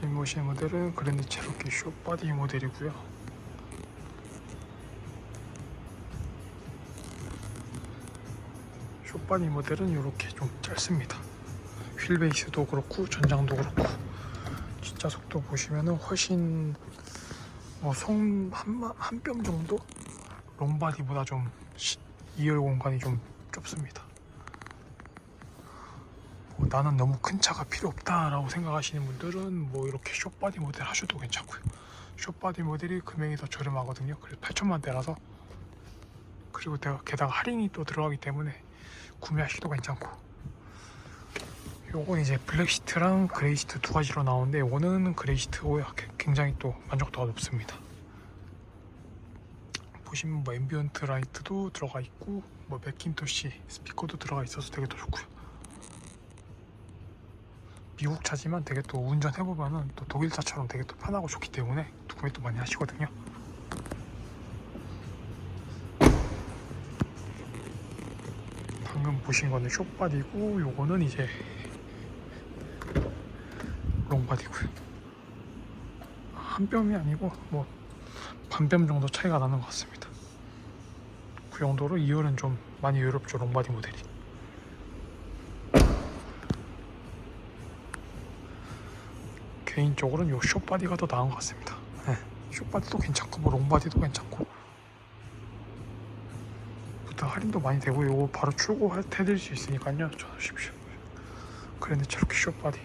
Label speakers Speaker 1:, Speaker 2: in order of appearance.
Speaker 1: 지금 보시는 모델은 그랜드 체로키 쇼바디 모델이고요. 쇼바디 모델은 이렇게 좀 짧습니다. 휠 베이스도 그렇고 전장도 그렇고 진짜 속도 보시면은 훨씬 뭐송한한 뼘 정도 롱바디보다 좀 2열 공간이 좀 좁습니다. 뭐 나는 너무 큰 차가 필요 없다라고 생각하시는 분들은 뭐 이렇게 숏바디 모델 하셔도 괜찮고요. 숏바디 모델이 금액이 더 저렴하거든요. 그래서 8천만대라서 그리고 게다가 할인이 또 들어가기 때문에 구매하시기도 괜찮고 요건 이제 블랙 시트랑 그레이 시트 두 가지로 나오는데 요거는 그레이 시트고요. 굉장히 또 만족도가 높습니다. 보시면 뭐 앰비언트 라이트도 들어가 있고 뭐 맥킨토시 스피커도 들어가 있어서 되게 더 좋고요. 미국 차지만 되게 또 운전해보면은 또 독일 차처럼 되게 또 편하고 좋기 때문에 또 많이 하시거든요. 방금 보신 거는 숏바디고 요거는 이제 롱바디고요. 한 뼘이 아니고 뭐 반뼘 정도 차이가 나는 것 같습니다. 그 정도로 2열은 좀 많이 유럽죠 롱바디 모델이. 개인적으로는 요 숏바디가 더 나은 것 같습니다. 네, 숏바디도 괜찮고 뭐 롱바디도 괜찮고 부터 할인도 많이 되고 요거 바로 출고해드릴 수 있으니까요 전화주십시오. 그랜드 체로키 숏바디